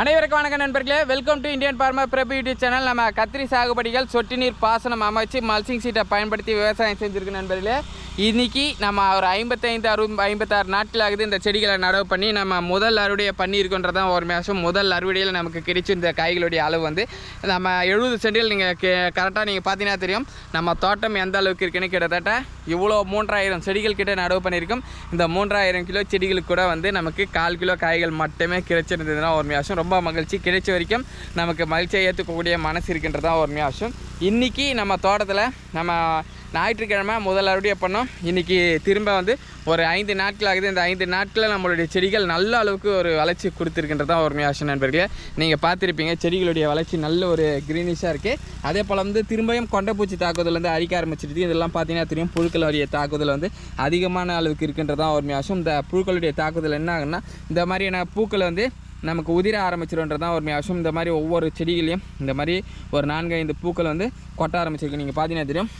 அனைவருக்கும் வணக்கம் நண்பர்களே. Welcome to Indian farmer Prabhu YouTube channel நம்ம கத்திரி சாகுபடிகள் சொட்டு நீர் பாசனம் அமைச்சு மல்சிங் சீட்டை பயன்படுத்தி விவசாயம் செஞ்சுருக்கு நண்பர்களே. இன்றைக்கி நம்ம ஒரு ஐம்பத்தைந்து அறுபது ஐம்பத்தாறு நாட்கள் ஆகுது இந்த செடிகளை நடவு பண்ணி நம்ம முதல் அறுவடையை பண்ணியிருக்கோன்றதான் ஒரு மாதம் முதல் அறுவடையில் நமக்கு கிடைச்ச இந்த காய்களுடைய அளவு வந்து நம்ம எழுபது செடிகள் நீங்கள் கரெக்டாக நீங்கள் பார்த்தீங்கன்னா தெரியும். நம்ம தோட்டம் எந்த அளவுக்கு இருக்குன்னு கிட்டத்தட்ட இவ்வளோ மூன்றாயிரம் செடிகள் கிட்ட நடவு பண்ணியிருக்கோம். இந்த மூன்றாயிரம் கிலோ செடிகளுக்கு கூட வந்து நமக்கு கால் கிலோ காய்கள் மட்டுமே கிடைச்சிருந்ததுன்னா ஒரு மாதம் ரொம்ப ரொம்ப மகிழ்ச்சி. கிடைச்ச வரைக்கும் நமக்கு மகிழ்ச்சியை ஏற்றுக்கக்கூடிய மனசு இருக்கின்றதா ஒரு விஷயம் இன்றைக்கி நம்ம தோட்டத்தில் நம்ம ஞாயிற்றுக்கிழமை முதல் அறுவடையை பண்ணோம். இன்றைக்கி திரும்ப வந்து ஒரு ஐந்து நாட்கள் ஆகுது. இந்த ஐந்து நாட்களில் நம்மளுடைய செடிகள் நல்ல அளவுக்கு ஒரு வளர்ச்சி கொடுத்துருக்கின்றதா ஒரு மியாசம் நண்பர்களே. நீங்கள் பார்த்துருப்பீங்க செடிகளுடைய வளர்ச்சி நல்ல ஒரு க்ரீனிஷாக இருக்குது அதே போல் வந்து திரும்பியும் கொண்டைப்பூச்சி தாக்குதல் வந்து அரிக்க ஆரம்பிச்சிருக்கு இதெல்லாம் பார்த்தீங்கன்னா தெரியும் புழுக்களுடைய தாக்குதல் வந்து அதிகமான அளவுக்கு இருக்கின்றதா ஒரு மியாசம் இந்த புழுக்களுடைய தாக்குதல் என்ன ஆகுன்னா இந்த மாதிரியான பூக்களை வந்து நமக்கு உதிர ஆரம்பிச்சிருன்றது தான் ஒரு மியாசம் இந்த மாதிரி ஒவ்வொரு செடிகளையும் இந்த மாதிரி ஒரு நான்கு ஐந்து பூக்கள் வந்து கொட்ட ஆரம்பிச்சிருக்கு. நீங்கள் பார்த்தீங்கன்னா தெரியும்.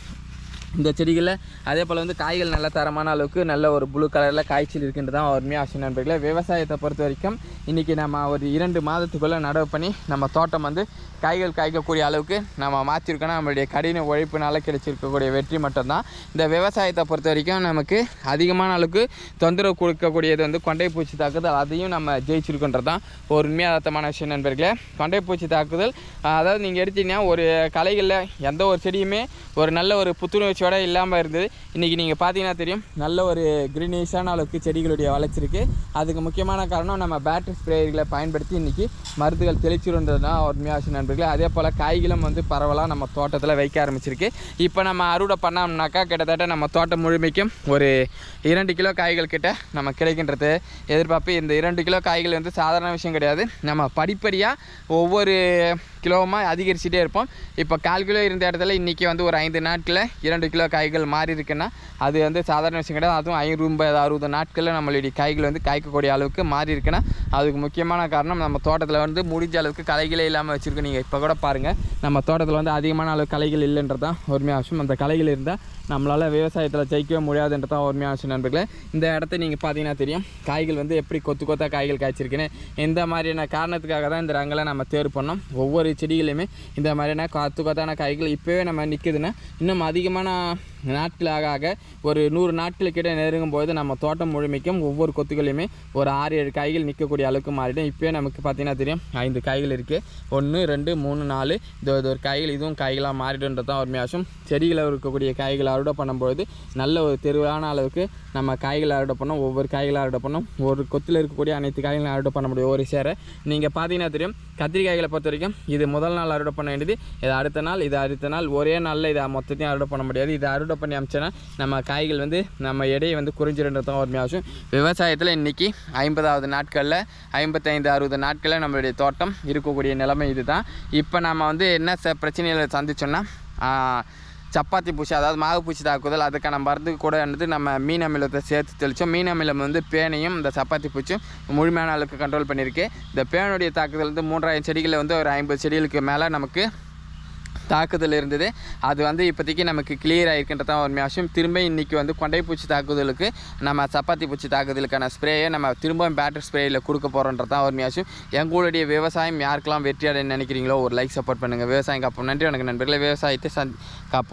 இந்த செடிகளில் அதே போல் வந்து காய்கள் நல்ல தரமான அளவுக்கு நல்ல ஒரு ப்ளூ கலரில் காய்ச்சல் இருக்கின்றது தான் ஒரு ஆசை நண்பர்களே. விவசாயத்தை பொறுத்த வரைக்கும் இன்றைக்கி நம்ம ஒரு இரண்டு மாதத்துக்குள்ளே நடவு பண்ணி நம்ம தோட்டம் வந்து காய்கள் காய்க்கக்கூடிய அளவுக்கு நம்ம மாற்றிருக்கோன்னா நம்மளுடைய கடின உழைப்பினால் கிடைச்சிருக்கக்கூடிய வெற்றி மட்டும்தான். இந்த விவசாயத்தை பொறுத்த வரைக்கும் நமக்கு அதிகமான அளவுக்கு தொந்தரவு கொடுக்கக்கூடியது வந்து கொண்டை பூச்சி தாக்குதல். அதையும் நம்ம ஜெயிச்சிருக்கோன்றது தான் ஒரு உண்மையாதத்தமான விஷயம் நண்பர்களே. கொண்டை பூச்சி தாக்குதல் அதாவது நீங்கள் எடுத்தீங்கன்னா ஒரு கலைகளில் எந்த ஒரு செடியுமே ஒரு நல்ல ஒரு புத்துணர்ச்சியோட இல்லாமல் இருந்தது. இன்றைக்கி நீங்கள் பார்த்தீங்கன்னா தெரியும் நல்ல ஒரு க்ரீனிஷான அளவுக்கு செடிகளுடைய வளர்ச்சிருக்கு அதுக்கு முக்கியமான காரணம் நம்ம பேட்டரி ஸ்ப்ரேயர்களை பயன்படுத்தி இன்றைக்கி மருந்துகள் தெளிச்சிருன்றது தான் உண்மையாக நண்பர்கள். அதே போல் காய்களும் வந்து பரவலாக நம்ம தோட்டத்தில் வைக்க ஆரம்பிச்சிருக்கு. இப்போ நம்ம அறுவடை பண்ணோம்னாக்கா கிட்டத்தட்ட நம்ம தோட்டம் முழுமைக்கும் ஒரு இரண்டு கிலோ காய்கள் கிட்ட நம்ம கிடைக்கின்றது. எதிர்பார்ப்பு இந்த இரண்டு கிலோ காய்கள் வந்து சாதாரண விஷயம் கிடையாது. நம்ம படிப்படியாக ஒவ்வொரு கிலோவுமாக அதிகரிச்சுட்டே இருப்போம். இப்போ கால் கிலோ இருந்த இடத்துல இன்றைக்கி வந்து ஒரு ஐந்து நாட்களில் இரண்டு கிலோ காய்கள் மாறி இருக்குன்னா அது வந்து சாதாரண விஷயம் கிடையாது. அதுவும் ஐம்பது அறுபது நாட்களில் நம்மளுடைய காய்கள் வந்து காய்க்கக்கூடிய அளவுக்கு மாறி இருக்குன்னா அதுக்கு முக்கியமான காரணம் நம்ம தோட்டத்தில் வந்து முடிஞ்ச அளவுக்கு களைகளே இல்லாமல் வச்சுருக்கோம் நீங்கள் இப்போ கூட பாருங்கள் நம்ம தோட்டத்தில் வந்து அதிகமான அளவு கலைகள் இல்லைன்றது தான் உரிமையாக விஷயம் அந்த களைகள் இருந்தால் நம்மளால் விவசாயத்தில் ஜெயிக்கவே முடியாதுன்றது தான் உண்மையான விஷயம் நண்பர்களே. இந்த இடத்த நீங்கள் பார்த்தீங்கன்னா தெரியும். காய்கள் வந்து எப்படி கொத்து கொத்தாக காய்கள் காய்ச்சிருக்குன்னு இந்த மாதிரியான காரணத்துக்காக தான் இந்த ரங்களை நம்ம தேர்வு பண்ணோம். ஒவ்வொரு செடிகளையுமே இந்த மாதிரியான காத்து காத்தான காய்கள் இப்போவே நம்ம நிற்குதுன்னா இன்னும் அதிகமான நாட்களாக ஆக ஒரு நூறு நாட்களுக்கிட்ட நெருங்கும் போது நம்ம தோட்டம் முழுமைக்கும் ஒவ்வொரு கொத்துகளையுமே ஒரு ஆறு ஏழு காய்கள் நிற்கக்கூடிய அளவுக்கு மாறிடும். இப்போயே நமக்கு பார்த்தீங்கன்னா தெரியும் ஐந்து காய்கள் இருக்குது ஒன்று ரெண்டு மூணு நாலு. இது ஒரு காய்கள் இதுவும் காய்களாக மாறிடுன்றது தான் ஒரு மியாசம் செடிகளை இருக்கக்கூடிய காய்களை அறுவடை பண்ணும்பொழுது நல்ல ஒரு தெருவான அளவுக்கு நம்ம காய்களை அறுவடை பண்ணோம் ஒவ்வொரு காய்களை அறுவடை பண்ணோம் ஒரு கொத்தில் இருக்கக்கூடிய அனைத்து காய்களையும் அறுவடை பண்ண முடியும் ஒரு சேர. நீங்கள் பார்த்தீங்கன்னா தெரியும் கத்திரிக்காய்களை பொறுத்த வரைக்கும் இது முதல் நாள் அறுவடை பண்ண வேண்டியது. இது அடுத்த நாள் இது அடுத்த நாள். ஒரே நாளில் இதை மொத்தத்தையும் அறுவடை பண்ண முடியாது. இது அறுவடை பண்ணி அமிச்சோன்னா நம்ம காய்கள் வந்து நம்ம எடையை வந்து குறைஞ்சிருன்றதும் ஒரு அவசியம் விவசாயத்தில் இன்றைக்கி ஐம்பதாவது நாட்களில் ஐம்பத்தைந்து அறுபது நாட்களில் நம்மளுடைய தோட்டம் இருக்கக்கூடிய நிலைமை இது தான் இப்போ நம்ம வந்து என்ன ச பிரச்சனைகளை சந்திச்சோன்னா சப்பாத்தி பூச்சி அதாவது மாவு பூச்சி தாக்குதல் அதுக்கான மருந்து கூட வந்து நம்ம மீன் அமிலத்தை சேர்த்து தெளித்தோம் மீன் அமிலம் வந்து பேனையும் இந்த சப்பாத்தி பூச்சியும் முழுமையான அளவுக்கு கண்ட்ரோல் பண்ணியிருக்கு. இந்த பேனுடைய தாக்குதல் வந்து மூன்றாயிரம் செடிகளில் வந்து ஒரு ஐம்பது செடிகளுக்கு மேலே நமக்கு தாக்குதல் இருந்தது. அது வந்து இப்போதைக்கு நமக்கு கிளியர் ஆகிருக்கின்றது தான் ஒரு விஷயம் திரும்ப இன்றைக்கி வந்து கொண்டை பூச்சி தாக்குதலுக்கு நம்ம சப்பாத்தி பூச்சி தாக்குதலுக்கான ஸ்ப்ரேயை நம்ம திரும்பவும் பேட்டரி ஸ்ப்ரேயில் கொடுக்க போகிறோன்றது தான் ஒரு விஷயம் எங்களுடைய விவசாயம் யாருக்கெல்லாம் வெற்றி நினைக்கிறீங்களோ ஒரு லைக் சப்போர்ட் பண்ணுங்கள் விவசாயம் காப்போம். நன்றி வணக்கம் நண்பர்களே. விவசாயத்தை சந் காப்போம்.